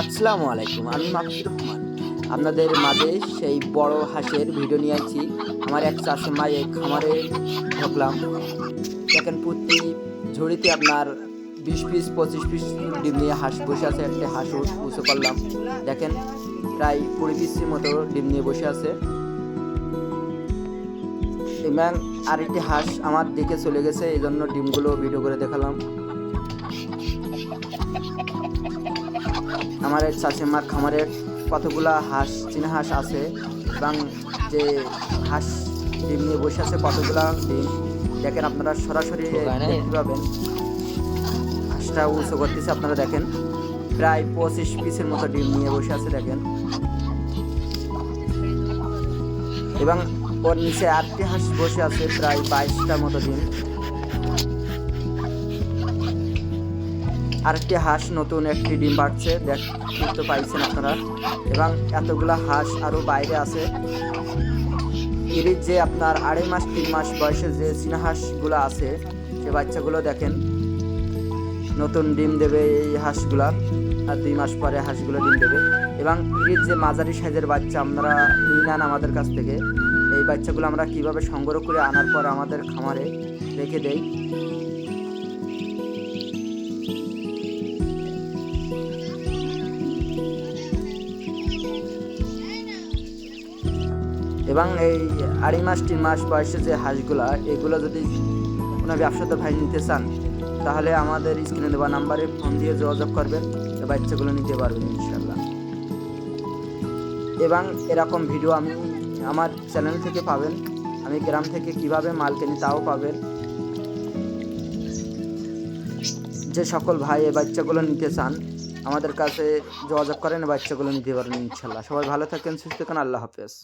আসসালামু আলাইকুম, আমি মাহফুজ রহমান। আপনাদের মাঝে সেই বড় হাঁসের ভিডিও নিয়ে আছি আমার এক চাষে মায়ে খামারে ঢুকলাম। দেখেন প্রতি ঝুড়িতে আপনার বিশ পিস, পঁচিশ পিস ডিম নিয়ে হাঁস বসে আছে। একটা হাঁস উঁচু করলাম। দেখেন প্রায় কুড়ি পিসের মতো ডিম নিয়ে বসে আছে। এবং আরেকটি হাঁস আমার দিকে চলে গেছে, এই জন্য ডিমগুলো ভিডিও করে দেখালাম। আমার চাষিমার খামারের কতগুলা হাঁস চীনা হাঁস আছে এবং যে হাঁস ডিম নিয়ে বসে আছে কতগুলা ডিম দেখেন আপনারা সরাসরি দেখতে পাবেন। হাঁসটা উঁচু করতেছে আপনারা দেখেন। প্রায় পঁচিশ পিসের মতো ডিম নিয়ে বসে আছে দেখেন। এবং ওর নিচে আটটি হাঁস বসে আছে প্রায় বাইশটার মতো ডিম। আরেকটি হাঁস নতুন একটি ডিম পাচ্ছে দেখতে পাইছেন আপনারা। এবং এতগুলো হাঁস আরও বাইরে আছে। এর যে আপনার আড়াই মাস, তিন মাস বয়সে যে চীনা হাঁসগুলো আছে, সে বাচ্চাগুলো দেখেন, নতুন ডিম দেবে এই হাঁসগুলা, আর দুই মাস পরে হাঁসগুলো ডিম দেবে। এবং এর যে মাঝারি সাইজের বাচ্চা, আপনারা নিয়ে নেন আমাদের কাছ থেকে। এই বাচ্চাগুলো আমরা কীভাবে সংগ্রহ করে আনার পর আমাদের খামারে রেখে দেই। এবং এই আড়াই মাস, তিন মাস বয়সে যে হাঁসগুলা, এগুলো যদি কোনো ব্যবসাতে ভাই নিতে চান, তাহলে আমাদের স্ক্রিনে দেওয়া নাম্বারে ফোন দিয়ে যোগাযোগ করবেন বাচ্চাগুলো নিতে পারবেন ইনশাল্লাহ এবং এরকম ভিডিও আমি আমার চ্যানেল থেকে পাবেন, আমি গ্রাম থেকে কীভাবে মাল কিনি তাও পাবেন। যে সকল ভাই এই বাচ্চাগুলো নিতে চান, আমাদের কাছে যোগাযোগ করেন বাচ্চাগুলো নিতে পারেন ইনশাল্লাহ সবাই ভালো থাকেন, সুস্থ থাকেন, আল্লাহ হাফেজ।